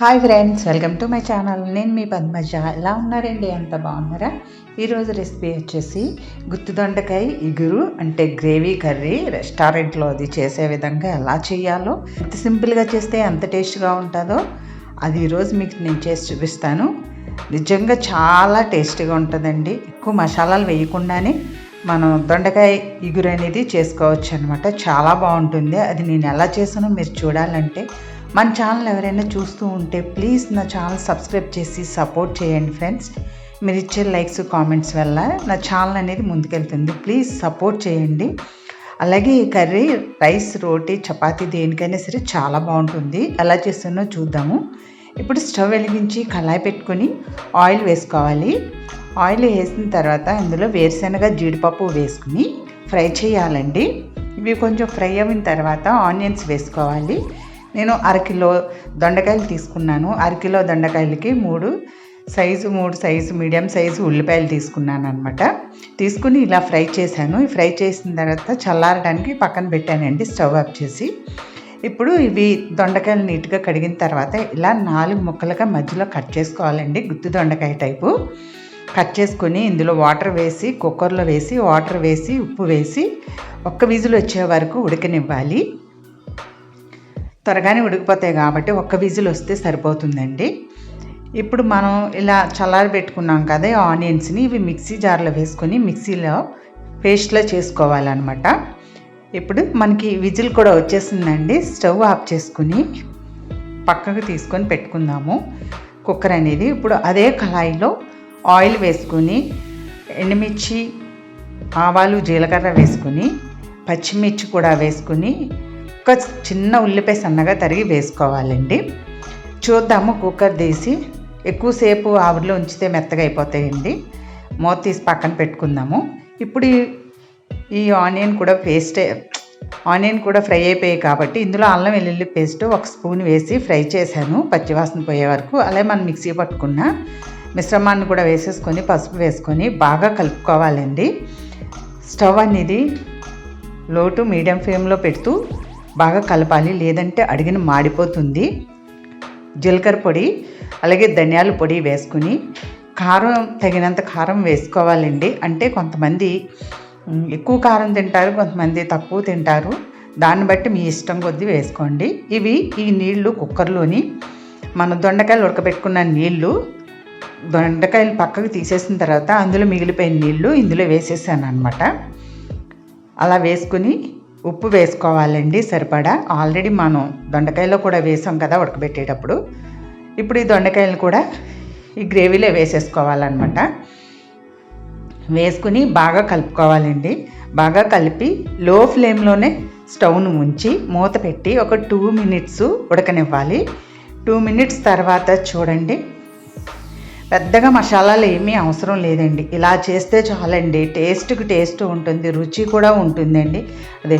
Hi friends welcome to my channel నేను మీ పద్మజ. ఎలా ఉన్నారండి? ఎంత బాగున్నారా? ఈరోజు రెసిపీ వచ్చేసి గుత్తి దొండకాయ ఇగురు అంటే గ్రేవీ కర్రీ రెస్టారెంట్లో అది చేసే విధంగా ఎలా చేయాలో ఎంత సింపుల్గా చేస్తే ఎంత టేస్ట్గా ఉంటుందో అది ఈరోజు మీకు నేను చేసి చూపిస్తాను. నిజంగా చాలా టేస్టీగా ఉంటుందండి. ఎక్కువ మసాలాలు వేయకుండానే మనం దొండకాయ ఇగురు అనేది చేసుకోవచ్చు అనమాట చాలా బాగుంటుంది. అది నేను ఎలా చేసానో మీరు చూడాలంటే మన ఛానల్ ఎవరైనా చూస్తూ ఉంటే ప్లీజ్ నా ఛానల్ సబ్స్క్రైబ్ చేసి సపోర్ట్ చేయండి ఫ్రెండ్స్ మీరు ఇచ్చే లైక్స్ కామెంట్స్ వల్ల నా ఛానల్ అనేది ముందుకెళ్తుంది. ప్లీజ్ సపోర్ట్ చేయండి. అలాగే ఈ కర్రీ రైస్ రోటీ చపాతీ దేనికైనా సరే చాలా బాగుంటుంది. ఎలా చేస్తున్నో చూద్దాము. ఇప్పుడు స్టవ్ వెలిగించి కళాయి పెట్టుకొని ఆయిల్ వేసుకోవాలి. ఆయిల్ వేసిన తర్వాత ఇందులో వేరుశనగ జీడిపప్పు వేసుకుని ఫ్రై చేయాలండి. ఇవి కొంచెం ఫ్రై అయిన తర్వాత ఆనియన్స్ వేసుకోవాలి. నేను అరకిలో దొండకాయలు తీసుకున్నాను. అరకిలో దొండకాయలకి మూడు సైజు మూడు సైజు మీడియం సైజు ఉల్లిపాయలు తీసుకున్నాను అనమాట తీసుకుని ఇలా ఫ్రై చేశాను. ఫ్రై చేసిన తర్వాత చల్లారడానికి పక్కన పెట్టానండి స్టవ్ ఆఫ్ చేసి. ఇప్పుడు ఇవి దొండకాయలు నీట్గా కడిగిన తర్వాత ఇలా నాలుగు ముక్కలుగా మధ్యలో కట్ చేసుకోవాలండి గుత్తి దొండకాయ టైపు. కట్ చేసుకొని ఇందులో వాటర్ వేసి కుక్కర్లో వేసి వాటర్ వేసి ఉప్పు వేసి ఒక్క విజులు వచ్చే వరకు ఉడకనివ్వాలి. త్వరగానే ఉడికిపోతాయి కాబట్టి ఒక్క విజిల్ వస్తే సరిపోతుందండి. ఇప్పుడు మనం ఇలా చల్లారి పెట్టుకున్నాం కదా ఆనియన్స్ని ఇవి మిక్సీ జార్లో వేసుకొని మిక్సీలో పేస్ట్లో చేసుకోవాలన్నమాట. ఇప్పుడు మనకి విజిల్ కూడా వచ్చేసిందండి. స్టవ్ ఆఫ్ చేసుకుని పక్కకు తీసుకొని పెట్టుకుందాము. కుక్కర్ అనేది ఇప్పుడు అదే కళాయిలో ఆయిల్ వేసుకొని ఎండుమిర్చి ఆవాలు జీలకర్ర వేసుకొని పచ్చిమిర్చి కూడా వేసుకుని ఒక చిన్న ఉల్లిపాయ సన్నగా తరిగి వేసుకోవాలండి. చూద్దాము కుక్కర్ తీసి ఎక్కువసేపు ఆవిరిలో ఉంచితే మెత్తగా అయిపోతాయండి. మూత తీసి పక్కన పెట్టుకుందాము. ఇప్పుడు ఈ ఆనియన్ కూడా పేస్ట్ ఆనియన్ కూడా ఫ్రై అయిపోయాయి కాబట్టి ఇందులో అల్లం వెల్లుల్లి పేస్ట్ ఒక స్పూన్ వేసి ఫ్రై చేశాను. పచ్చివాసన పోయే వరకు అలాగే మనం మిక్సీ పట్టుకున్న మిశ్రమాన్ని కూడా వేసేసుకొని పసుపు వేసుకొని బాగా కలుపుకోవాలండి. స్టవ్ అనేది లో టు మీడియం ఫ్లేమ్లో పెడుతూ బాగా కలపాలి. లేదంటే అడిగిన మాడిపోతుంది. జీలకర్ర పొడి అలాగే ధనియాల పొడి వేసుకుని కారం తగినంత కారం వేసుకోవాలండి. అంటే కొంతమంది ఎక్కువ కారం తింటారు కొంతమంది తక్కువ తింటారు. దాన్ని బట్టి మీ ఇష్టం కొద్దీ వేసుకోండి. ఇవి ఈ నీళ్ళు కుక్కర్లోని మన దొండకాయలు ఉడకబెట్టుకున్న నీళ్ళు దొండకాయలు పక్కకు తీసేసిన తర్వాత అందులో మిగిలిపోయిన నీళ్ళు ఇందులో వేసేసాను అనమాట అలా వేసుకుని ఉప్పు వేసుకోవాలండి సరిపడా. ఆల్రెడీ మనం దొండకాయలో కూడా వేసాం కదా ఉడకబెట్టేటప్పుడు. ఇప్పుడు ఈ దొండకాయలు కూడా ఈ గ్రేవీలో వేసేసుకోవాలన్నమాట. వేసుకుని బాగా కలుపుకోవాలండి. బాగా కలిపి లో ఫ్లేమ్లోనే స్టవ్ను ఉంచి మూత పెట్టి ఒక టూ మినిట్స్ ఉడకనివ్వాలి. టూ మినిట్స్ తర్వాత చూడండి పెద్దగా మసాలాలు ఏమీ అవసరం లేదండి. ఇలా చేస్తే చాలండి. టేస్ట్కి టేస్ట్ ఉంటుంది రుచి కూడా ఉంటుందండి. అదే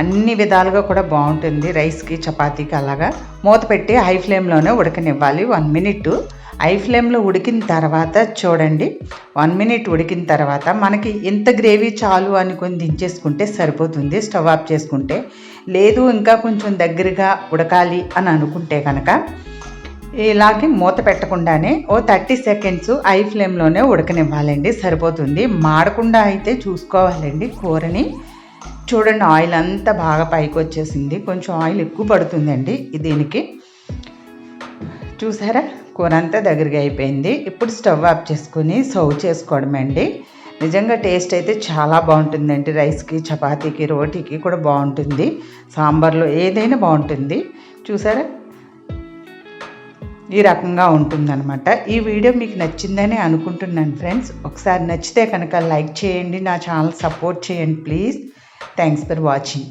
అన్ని విధాలుగా కూడా బాగుంటుంది. రైస్కి చపాతీకి అలాగా. మూత పెట్టి హై ఫ్లేమ్లోనే ఉడకనివ్వాలి. One minute. హై ఫ్లేమ్లో ఉడికిన తర్వాత చూడండి. వన్ మినిట్ ఉడికిన తర్వాత మనకి ఇంత గ్రేవీ చాలు అనుకొని దించేసుకుంటే సరిపోతుంది. స్టవ్ ఆఫ్ చేసుకుంటే. లేదు ఇంకా కొంచెం దగ్గరగా ఉడకాలి అని అనుకుంటే కనుక ఇలాగే మూత పెట్టకుండానే ఓ థర్టీ సెకండ్స్ ఐ ఫ్లేమ్లోనే ఉడకనివ్వాలండి. సరిపోతుంది. మాడకుండా అయితే చూసుకోవాలండి కూరని. చూడండి ఆయిల్ అంతా బాగా పైకి వచ్చేసింది. కొంచెం ఆయిల్ ఎక్కువ పడుతుందండి దీనికి. చూసారా? కూర అంతా దగ్గరగా అయిపోయింది. ఇప్పుడు స్టవ్ ఆఫ్ చేసుకుని సర్వ్ చేసుకోవడం అండి. నిజంగా టేస్ట్ అయితే చాలా బాగుంటుందండి. రైస్కి చపాతీకి రోటీకి కూడా బాగుంటుంది. సాంబార్లో ఏదైనా బాగుంటుంది. చూసారా? ఈ రకంగా ఉంటుందన్నమాట. ఈ వీడియో మీకు నచ్చిందని అనుకుంటున్నాను ఫ్రెండ్స్. ఒకసారి నచ్చితే కనుక లైక్ చేయండి నా ఛానల్ సపోర్ట్ చేయండి ప్లీజ్. Thanks for watching